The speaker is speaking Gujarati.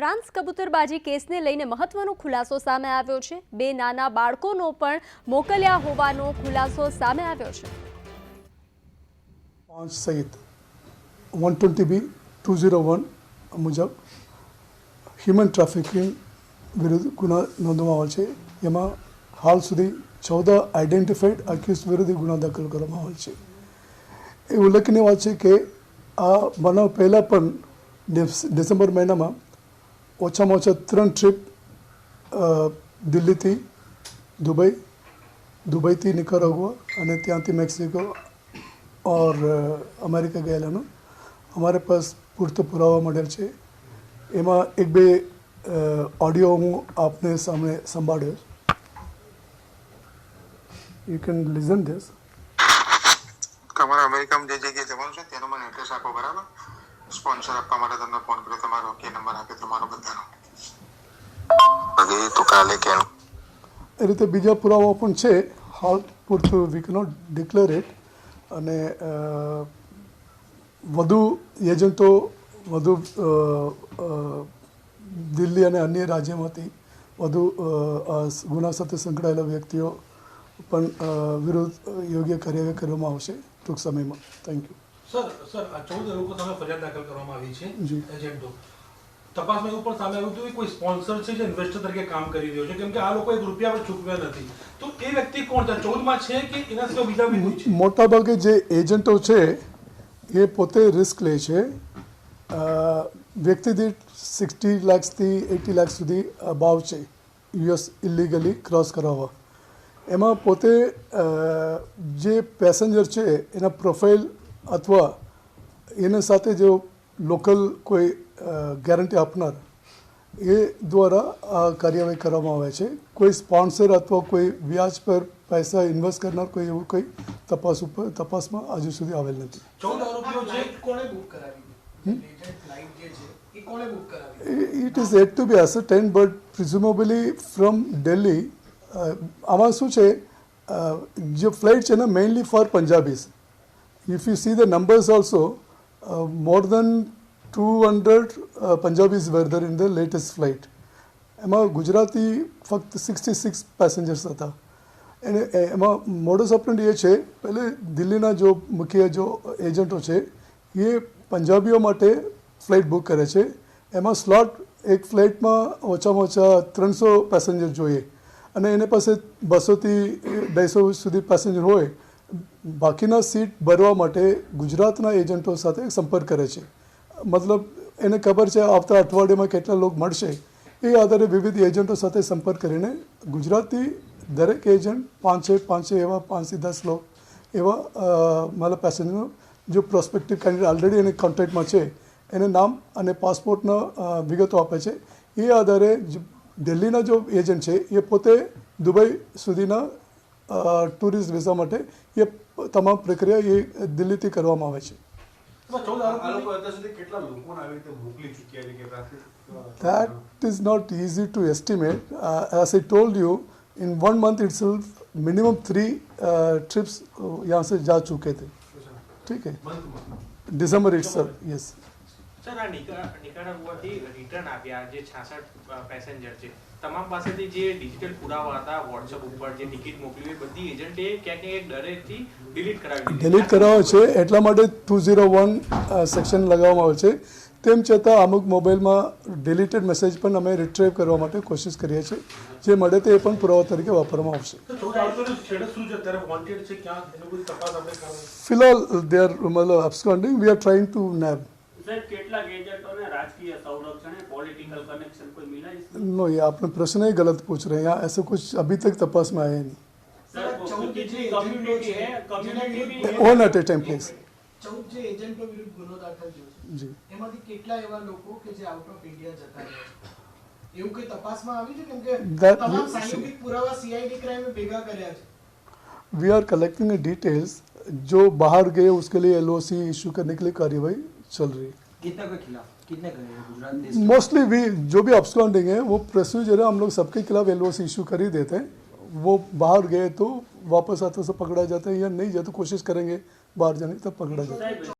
ફ્રાન્સ કબૂતરબાજી કેસને લઈને મહત્વનો ખુલાસો સામે આવ્યો છે. બે નાના બાળકોનો પણ મોકલ્યા હોવાનો ખુલાસો સામે આવ્યો છે. પાંચ સહિત one twenty B two zero one મુજબ હ્યુમન ટ્રાફિકિંગ વિરુદ્ધ ગુના નોંધવામાં આવેલ છે. એમાં હાલ સુધી ચૌદ આઈડેન્ટિફાઈડ અક્યુઝ વિરુદ્ધ ગુના દાખલ કરવામાં આવેલ છે. એ ઉલ્લેખનીય વાત છે કે આ બનાવ પહેલાં પણ ડિસેમ્બર મહિનામાં ઓછામાં ઓછા ત્રણ ટ્રીપ દિલ્હીથી દુબઈ, દુબઈથી નિકારાગુઆ અને ત્યાંથી મેક્સિકો ઓર અમેરિકા ગયેલાનો અમારે પાસ પૂરતો પુરાવા મળેલ છે. એમાં એક બે ઓડિયો હું આપને સામે સંભાળ્યો યુ કેન લિઝન ધીસ તમારે અમેરિકામાં જે જગ્યાએ જવાનું છે, તેનો મને એડ્રેસ આપો, બરાબર? સ્પોન્સર આપવા માટે તમને ફોન કર્યો. તમારો કે નંબર આપ્યો તમારો બધાનો. તો કાલે કેમ? એ રીતે બીજા પુરાવાઓ પણ છે. હાલ પૂરતું વી કેનોટ ડિક્લેર ઇટ અને વધુ એજન્ટો વધુ દિલ્હી અને અન્ય રાજ્યમાંથી વધુ ગુના સાથે સંકળાયેલા વ્યક્તિઓ પણ વિરુદ્ધ યોગ્ય કાર્યવાહી કરવામાં આવશે ટૂંક સમયમાં. થેન્ક યુ સર સર આ ચૌદ લોકો સામે ફરિયાદ દાખલ કરવામાં આવી છે. એજન્ટો. તપાસમાં એવું પણ સામે આવ્યું હતું કે કોઈ સ્પોન્સર છે જે ઇન્વેસ્ટર તરીકે કામ કરી રહ્યો છે કેમ કે આ લોકો એક રૂપિયા પણ ચૂકવ્યા નથી. તો એ વ્યક્તિ કોણ છે? ચૌદમાં છે કે એના સિવાય બીજા બી કોઈ છે? મોટાભાગે જે એજન્ટો છે એ પોતે રિસ્ક લે છે. વ્યક્તિ દીઠ સિક્સટી લાખ્સથી એટી લાખ સુધી અભાવ ભાવ છે યુએસ ઇલીગલી ક્રોસ કરાવવા. એમાં પોતે જે પેસેન્જર છે એના પ્રોફાઇલ અથવા એની સાથે જો લોકલ કોઈ ગેરંટી આપનાર એ દ્વારા આ કાર્યવાહી કરવામાં આવે છે. કોઈ સ્પોન્સર અથવા કોઈ વ્યાજ પર પૈસા ઇન્વેસ્ટ કરનાર કોઈ એવું કોઈ તપાસ ઉપર તપાસમાં હજુ સુધી આવેલ નથી. ચૌદ આરોપીઓ છે. ફ્લાઇટ કોણે બુક કરાવી? લેજન્ટ ફ્લાઇટ જે છે એ કોણે બુક કરાવી? It is yet to be ascertained but presumably from Delhi આમાં શું છે? જે ફ્લાઇટ છે ને mainly for Punjabis if see see the numbers uh, more than two uh, Punjabis were there in the latest flight એમાં ગુજરાતી ફક્ત સિક્સટી સિક્સ પેસેન્જર્સ હતા એને એમાં મોડસ ઓપરેન્ડ એ છે પહેલે દિલ્હીના જો મુખ્ય જો એજન્ટો છે એ પંજાબીઓ માટે ફ્લાઇટ બુક કરે છે એમાં સ્લોટ એક ફ્લાઇટમાં ઓછામાં ઓછા ત્રણસો પેસેન્જર જોઈએ અને એને પાસે બસોથી અઢાઈસો સુધી પેસેન્જર હોય બાકીના સીટ ભરવા માટે ગુજરાતના એજન્ટો સાથે સંપર્ક કરે છે. મતલબ એને ખબર છે આવતા અઠવાડિયામાં કેટલા લોકો મળશે એ આધારે વિવિધ એજન્ટો સાથે સંપર્ક કરીને ગુજરાતથી દરેક એજન્ટ પાંચે પાંચે એવા પાંચથી દસ લોકો એવા મારા પેસેન્જરનો જો પ્રોસ્પેક્ટિવ કેન્ડિડેટ ઓલરેડી એને કોન્ટેક્ટમાં છે, એને નામ અને પાસપોર્ટના વિગતો આપે છે. એ આધારે દિલ્હીના જો એજન્ટ છે એ પોતે દુબઈ સુધીના ટુરિસ્ટ વિઝા માટે એ તમામ પ્રક્રિયા એ દિલ્હીથી કરવામાં આવે છે એમાં ચૌદ આ આરોપીઓ લોકો અત્યાર સુધી કેટલા લોકોને આવી રીતે મોકલી ચૂક્યા છે કે ત્યાંથી That is not easy to estimate. Uh, as I told you, in one month itself, minimum three uh, trips uh, यहाँ से जा चुके थे ठीक है બંધમાં दिसंबर itself yes સર આ નિકા નિકારાગુઆથી રિટર્ન આપ્યા જે છાસઠ પેસેન્જર છે તમામ પાસેથી જે ડિજિટલ પુરાવા હતા વોટ્સઅપ ઉપર જે ટિકિટ મોકલી બધી એજન્ટે ક્યાંક ને ક્યાંક ડરેથી ડિલીટ કરાવી ડિલીટ કરાવે છે એટલા માટે ટુ ઝીરો વન સેક્શન લગાવવામાં આવે છે. તેમ છતાં અમુક મોબાઈલમાં ડિલીટેડ મેસેજ પણ અમે રિટ્રીવ કરવા માટે કોશિશ કરીએ છીએ. જે મળે તે પણ પુરાવા તરીકે વાપરવામાં આવશે. ફિલહાલ દે આર મતલબ absconding. We are trying to nab. No ये आपने प्रश्न ही गलत पूछ रहे हैं यहाँ ऐसा कुछ अभी तक तपास में आया नहीं one at a time please ચૌદ જે એજન્ટો વિરુદ્ધ ગુનો દાખલ થયો वी आर कलेक्टिंग डिटेल्स जो बाहर गए उसके लिए एलओसी इशू करने के लिए कार्यवाही चल रही है खिलाफ? मोस्टली वी जो भी अपस्कॉन्डिंग है, वो प्रोसीजर है हम लोग सबके खिलाफ एलओसी इशू कर ही देते हैं। वो बाहर गए तो वापस आते से पकड़ा जाता है या नहीं जाए तो कोशिश करेंगे बाहर जाने तब पकड़ा जाता है।